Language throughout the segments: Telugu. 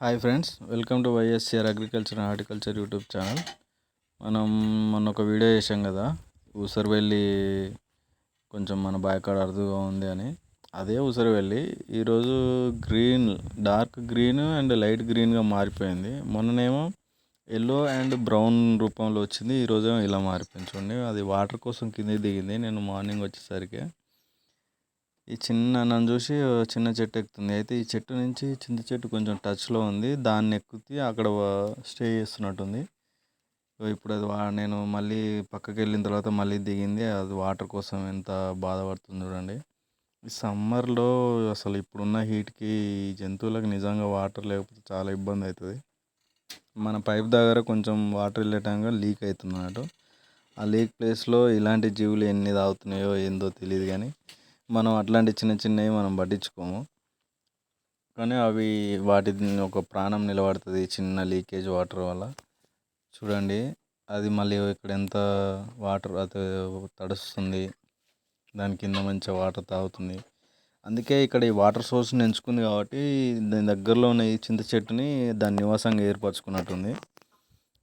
Hi friends welcome to YSR agriculture and horticulture YouTube channel. మనం మొన్న ఒక వీడియో చేసాం కదా ఊసరవెల్లి కొంచెం మన బాయకాడ అరుదుగా ఉంది అని. అదే ఊసరవెల్లి ఈరోజు green dark green and light గ్రీన్గా మారిపోయింది. మొన్ననేమో ఎల్లో అండ్ బ్రౌన్ రూపంలో వచ్చింది ఈరోజు ఇలా మారిపోయింది. చూడండి అది వాటర్ కోసం కింద దిగింది. నేను మార్నింగ్ వచ్చేసరికి ఈ చిన్న నన్ను చూసి చిన్న చెట్టు ఎక్కుతుంది. అయితే ఈ చెట్టు నుంచి చింత చెట్టు కొంచెం టచ్లో ఉంది. దాన్ని ఎక్కుతి అక్కడ స్టే చేస్తున్నట్టుంది. ఇప్పుడు అది వా నేను మళ్ళీ పక్కకి వెళ్ళిన తర్వాత మళ్ళీ దిగింది. అది వాటర్ కోసం ఎంత బాధపడుతుంది చూడండి. ఈ సమ్మర్లో అసలు ఇప్పుడున్న హీట్కి ఈ జంతువులకు నిజంగా వాటర్ లేకపోతే చాలా ఇబ్బంది అవుతుంది. మన పైప్ దగ్గర కొంచెం వాటర్ వెళ్ళేటంగా లీక్ అవుతుంది అన్నట్టు. ఆ లీక్ ప్లేస్లో ఇలాంటి జీవులు ఎన్ని తాగుతున్నాయో ఏందో తెలియదు కానీ మనం అట్లాంటి చిన్న చిన్నవి మనం పట్టించుకోము. కానీ అవి వాటి ఒక ప్రాణం నిలబడుతుంది చిన్న లీకేజ్ వాటర్ వల్ల. చూడండి అది మళ్ళీ ఇక్కడ ఎంత వాటర్ అది తడుస్తుంది. దాని కింద మంచిగా వాటర్ తాగుతుంది. అందుకే ఇక్కడ ఈ వాటర్ సోర్స్ని ఎంచుకుంది కాబట్టి దాని దగ్గరలో ఉన్న ఈ చింత చెట్టుని దాని నివాసంగా ఏర్పరచుకున్నట్టుంది.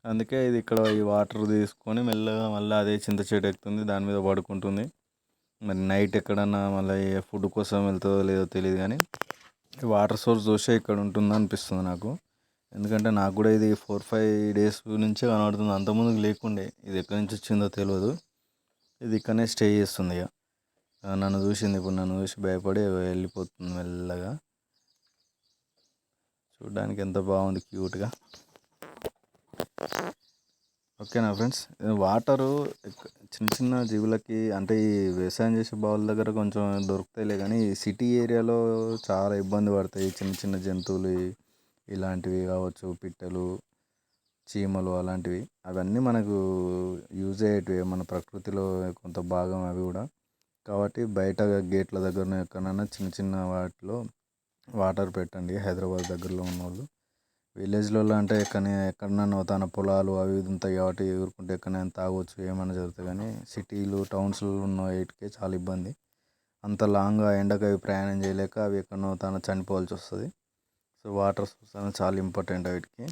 అందుకే ఇది ఇక్కడ ఈ వాటర్ తీసుకొని మెల్లగా మళ్ళీ అదే చింత చెట్టు ఎక్కుతుంది దాని మీద పడుకుంటుంది. మరి నైట్ ఎక్కడన్నా మళ్ళీ ఫుడ్ కోసం వెళ్తుందో లేదో తెలియదు కానీ వాటర్ సోర్స్ చూసే ఇక్కడ ఉంటుందో అనిపిస్తుంది నాకు. ఎందుకంటే నాకు కూడా ఇది ఫోర్ ఫైవ్ డేస్ నుంచే కనబడుతుంది. అంతకుముందు లేకుండే. ఇది ఎక్కడి నుంచి వచ్చిందో తెలియదు ఇది ఇక్కడనే స్టే చేస్తుంది ఇక. నన్ను చూసింది ఇప్పుడు నన్ను చూసి భయపడి వెళ్ళిపోతుంది మెల్లగా. చూడడానికి ఎంత బాగుంది క్యూట్గా ఓకేనా ఫ్రెండ్స్? వాటరు చిన్న చిన్న జీవులకి అంటే ఈ వ్యవసాయం చేసే బావుల దగ్గర కొంచెం దొరుకుతాయిలే కానీ సిటీ ఏరియాలో చాలా ఇబ్బంది పడతాయి. చిన్న చిన్న జంతువులు ఇలాంటివి కావచ్చు పిట్టలు చీమలు అలాంటివి. అవన్నీ మనకు యూజ్ అయ్యేటివి మన ప్రకృతిలో కొంత భాగం అవి కూడా. కాబట్టి బయట గేట్ల దగ్గర ఎక్కడైనా చిన్న చిన్న వాటిలో వాటర్ పెట్టండి. హైదరాబాద్ దగ్గరలో ఉన్న వాళ్ళు విలేజ్లలో అంటే ఎక్కడ ఎక్కడన్నా తన పొలాలు అవి ఉంటాయి కాబట్టి ఊరుకుంటే ఎక్కడైనా తాగొచ్చు ఏమైనా జరుగుతుంది కానీ సిటీలు టౌన్స్లో ఉన్న వాటికి చాలా ఇబ్బంది. అంత లాంగ్ ఎండకు అవి ప్రయాణం చేయలేక అవి ఎక్కడనో తన చనిపోవాల్సి వస్తుంది. సో వాటర్ సోర్స్ అనేది చాలా ఇంపార్టెంట్ వీటికి.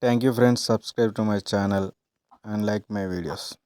Thank you friends, subscribe to my channel and like my videos.